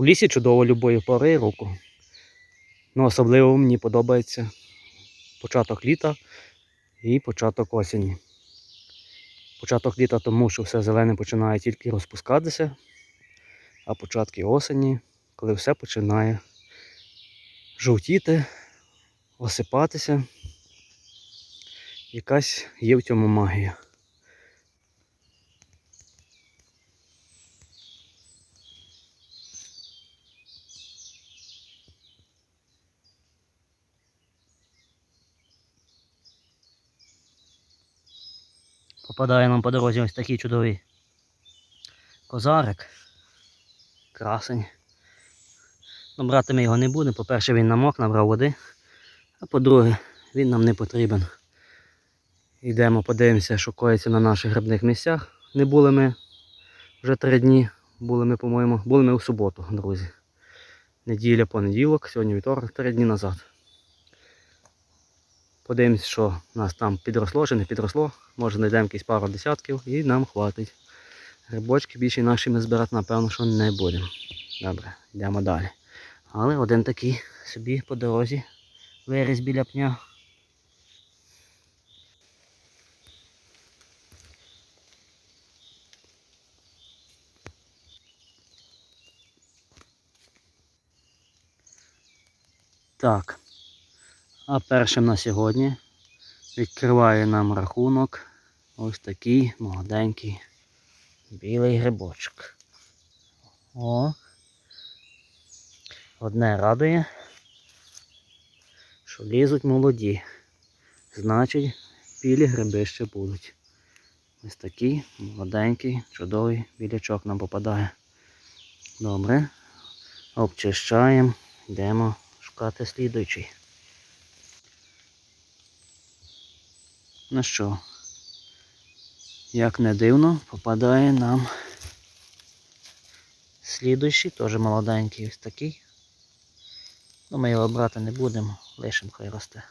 У лісі чудово любої пори року. Ну, особливо мені подобається початок літа і початок осені. Початок літа тому, що все зелене починає тільки розпускатися, а початки осені, коли все починає жовтіти, осипатися. Якась є в цьому магія. Попадає нам по дорозі ось такий чудовий козарик. Красень. Ну, брати ми його не будемо. По-перше, він намок, набрав води. А по-друге, він нам не потрібен. Йдемо, подивимося, що коїться на наших грибних місцях. Не були ми вже три дні. Були ми, по-моєму, були ми у суботу, друзі. Неділя, понеділок, сьогодні вівторок, три дні назад. Подивимось, що у нас там підросло чи не підросло. Може знайдемо якісь пару десятків і нам хватить. Грибочки більше наші ми збирати, напевно, що не будемо. Добре, йдемо далі. Але один такий собі по дорозі виріс біля пня. Так. А першим на сьогодні відкриває нам рахунок ось такий молоденький білий грибочок. О! Одне радує, що лізуть молоді. Значить, білі гриби ще будуть. Ось такий молоденький, чудовий білячок нам попадає. Добре. Обчищаємо, йдемо шукати слідуючий. Ну що, як не дивно, попадає нам слідуючий, теж молоденький ось такий. Ну, ми його брати не будемо, лишимо хай росте.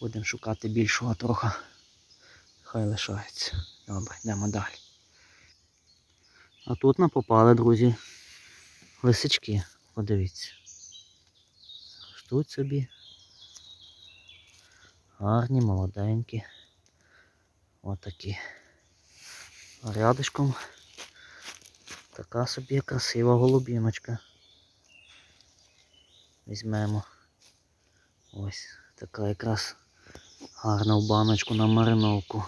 Будемо шукати більшого трохи. Хай лишається. Добре, йдемо далі. А тут нам попали, друзі, лисички. Подивіться. Ростуть собі. Гарні, молоденькі. Отакі. Рядышком така собі красива голубіночка. Візьмемо. Ось така якраз гарна в баночку на мариновку.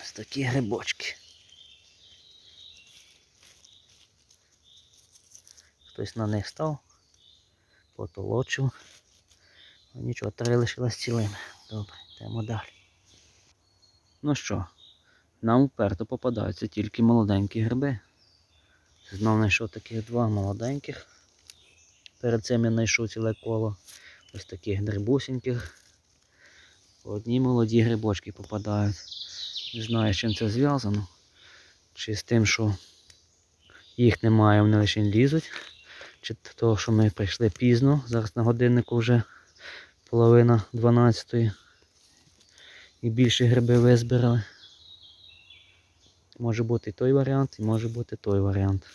Ось такі грибочки. Хтось на них став, потолочив. Нічого, три лишилось цілими. Добре, йдемо далі. Ну що, нам вперто попадаються тільки молоденькі гриби. Знову знайшов таких два молоденьких. Перед цим я знайшов ціле коло ось таких дрібусеньких. Одні молоді грибочки попадають. Не знаю, з чим це зв'язано. Чи з тим, що їх немає, вони лише лізуть. Чи того, що ми прийшли пізно, зараз на годиннику вже половина 12 і більше гриби визбирали. Може бути і той варіант, і може бути той варіант.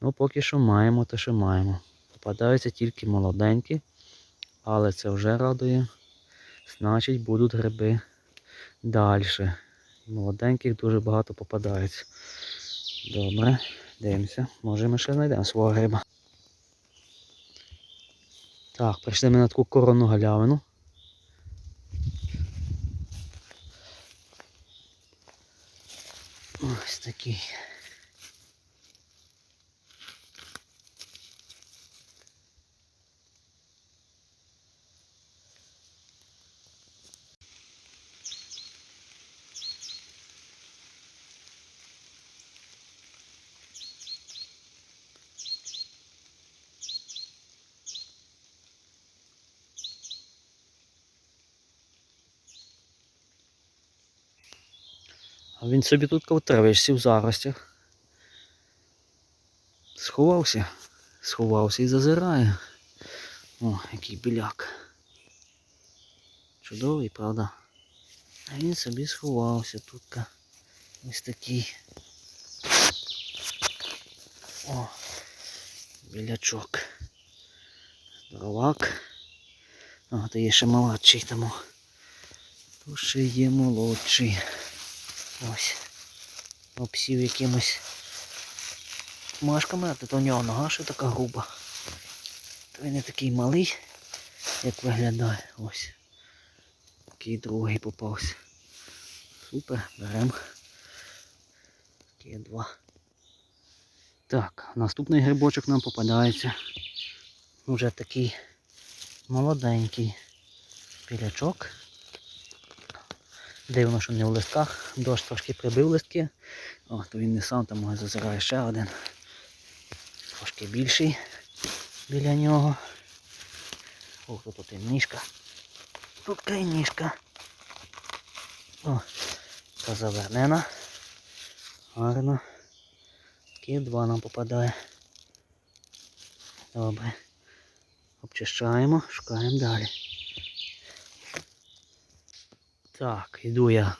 Ну, поки що маємо, то що маємо. Попадаються тільки молоденькі, але це вже радує. Значить, будуть гриби далі. Молоденьких дуже багато попадається. Добре, дивимося. Може ми ще знайдемо свого гриба. Так, прийшли ми на таку коронну галявину. Ось такий. Він собі тут ковтривишся в заростях. Сховався, сховався і зазирає. О, який біляк. Чудовий, правда? А він собі сховався тут. Ось такий. О, білячок. Здоровак. А, то є ще молодший тому. То ще є молодший. Ось. Обсів якимось машками, а то у нього нога ще така груба. То він не такий малий, як виглядає. Ось. Такий другий попався. Супер, беремо. Такі два. Так, наступний грибочок нам попадається. Уже такий молоденький пілячок. Дивно, що не в листках. Дощ трошки прибив листки. О, то він не сам, там зазирає ще один. Трошки більший біля нього. Ох, тут і ніжка. Тут край ніжка. О, та завернена. Гарно. Такі два нам попадає. Добре. Обчищаємо, шукаємо далі. Так, йду я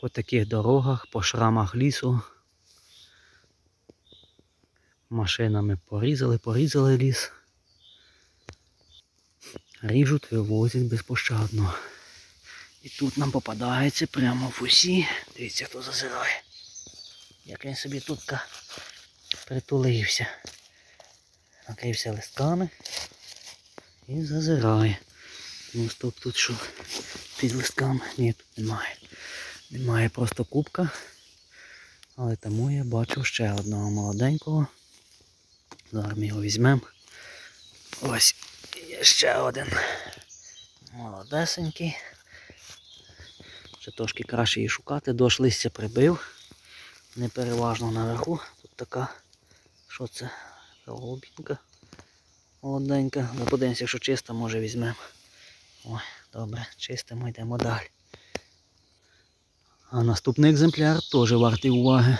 по таких дорогах, по шрамах лісу. Машинами порізали, порізали ліс. Ріжуть, вивозять безпощадно. І тут нам попадається прямо в усі. Дивіться, хто зазирає. Як він собі тут притулився. Накрився листками і зазирає. Ну стоп тут що під листками? Ні, тут немає. Немає просто кубка. Але тому я бачу ще одного молоденького. Зараз ми його візьмемо. Ось є ще один. Молодесенький. Ще трошки краще її шукати. Дощ листя прибив. Не переважно наверху. Тут така, що це? Голубінка молоденька. Ну, подивимося, якщо чиста, може візьмемо. Ой, добре, чистимо, йдемо далі. А наступний екземпляр теж вартий уваги.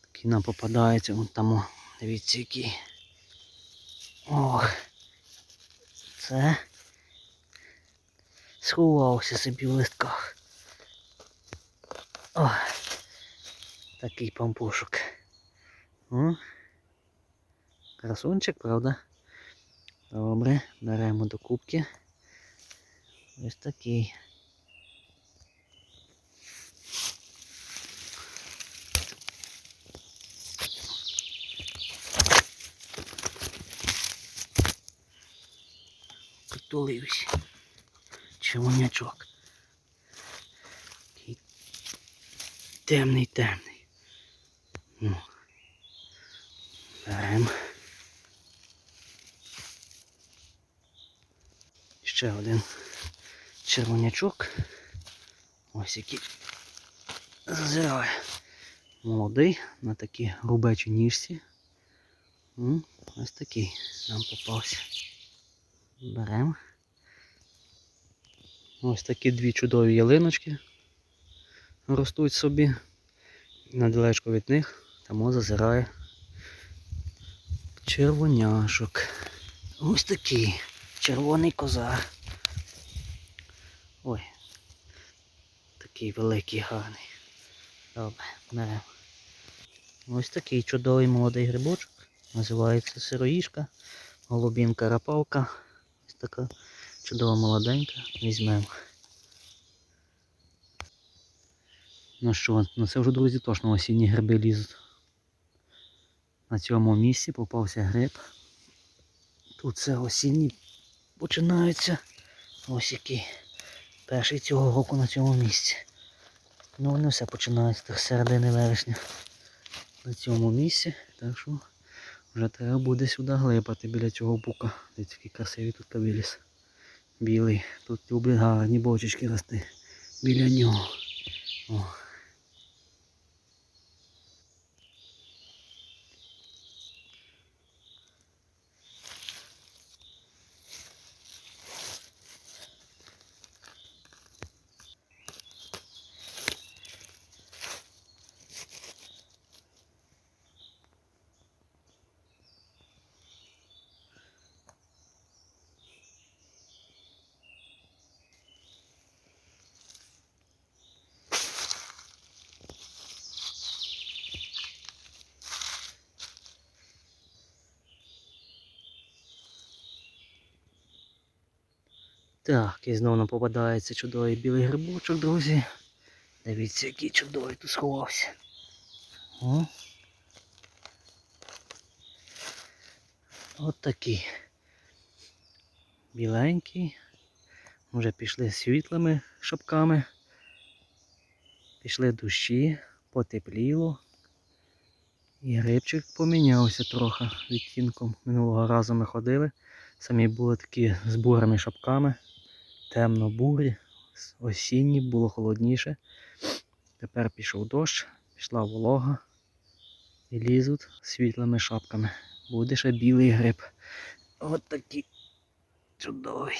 Такий нам попадається, вон там, дивіться який. Ох. Це сховався собі в листках. Ох. Такий пампушок. О. Красунчик, правда? Добре, беремо до кубки. Ось такий. Притулився. Червонячок. Такий темний, темний. Ну. Беремо. Ще один червонячок. Ось який зазирає. Молодий на такій грубечій ніжці. Ось такий нам попався. Беремо. Ось такі дві чудові ялиночки ростуть собі. Недалечко від них тому зазирає червоняшок. Ось такий червоний козар. Ой, такий великий гарний. Добре, беремо. Ось такий чудовий молодий грибочок. Називається сироїшка, голубінка рапалка. Ось така чудова молоденька. Візьмемо. Ну що, ну це вже, друзі, точно осінні гриби лізуть. На цьому місці попався гриб. Тут це осінні починаються. Ось який. Перший цього року на цьому місці. Ну вони все починається з середини вересня. На цьому місці. Так що вже треба буде сюди глипати біля цього бука. Дивіться, який красивий тут виліз. Білий. Тут люблять гарні бочечки рости. Біля нього. О. Так, і знову нам попадається чудовий білий грибочок, друзі. Дивіться, який чудовий тут сховався. О. От такий. Біленький. Вже пішли світлими шапками. Пішли душі, потепліло. І грибчик помінявся трохи відтінком. Минулого разу ми ходили. Самі були такі з бурими шапками. Темно-бурі, осінні, було холодніше. Тепер пішов дощ, пішла волога і лізуть світлими шапками. Буде ще білий гриб. От такий чудовий.